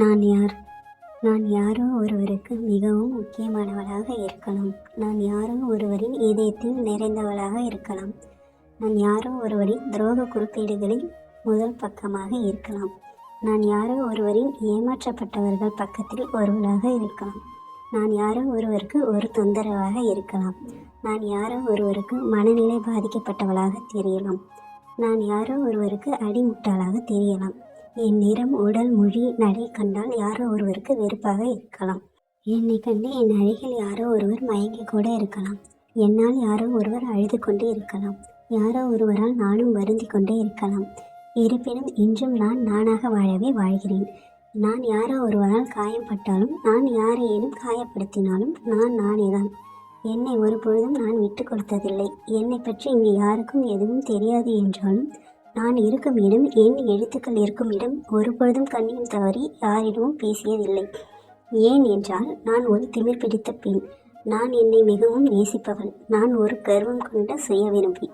நான் யார்? நான் யாரோ ஒருவருக்கு மிகவும் முக்கியமானவளாக இருக்கலாம் நான் யாரோ ஒருவரின் இதயத்தில் நிறைந்தவளாக இருக்கலாம். நான் யாரோ ஒருவரின் துரோக குறிப்பீடுகளில் முதல் பக்கமாக இருக்கலாம். நான் யாரோ ஒருவரின் ஏமாற்றப்பட்டவர்கள் பக்கத்தில் ஒருவராக இருக்கலாம். நான் யாரோ ஒருவருக்கு ஒரு தொந்தரவாக இருக்கலாம். நான் யாரோ ஒருவருக்கு மனநிலை பாதிக்கப்பட்டவளாக தெரியலாம். நான் யாரோ ஒருவருக்கு அடிமுட்டாளாக தெரியலாம். என் நிறம் உடல் மொழி நடை கண்டால் யாரோ ஒருவருக்கு வெறுப்பாக இருக்கலாம். என்னை கண்டு என் அழகில் யாரோ ஒருவர் மயங்கி கூட இருக்கலாம். என்னால் யாரோ ஒருவர் அழுது கொண்டே இருக்கலாம். யாரோ ஒருவரால் நானும் வருந்தி கொண்டே இருக்கலாம். இருப்பினும் இன்றும் நான் நானாக வாழவே வாழ்கிறேன். நான் யாரோ ஒருவரால் காயப்பட்டாலும் நான் யாரையேனும் காயப்படுத்தினாலும் நான் நானே தான் என்னை ஒருபொழுதும் நான் விட்டு கொடுத்ததில்லை. என்னை பற்றி இங்கு யாருக்கும் எதுவும் தெரியாது என்றாலும் நான் இருக்கும் இடம் என் எழுத்துக்கள் இருக்கும் இடம் ஒருபொழுதும் கண்ணியும் தவறி யாரிடமும் பேசியதில்லை. ஏன் என்றால் நான் ஒரு திமிர் பிடித்த பெண். நான் என்னை மிகவும் நேசிப்பவள் நான் ஒரு கர்வம் கொண்ட சுய விரும்பி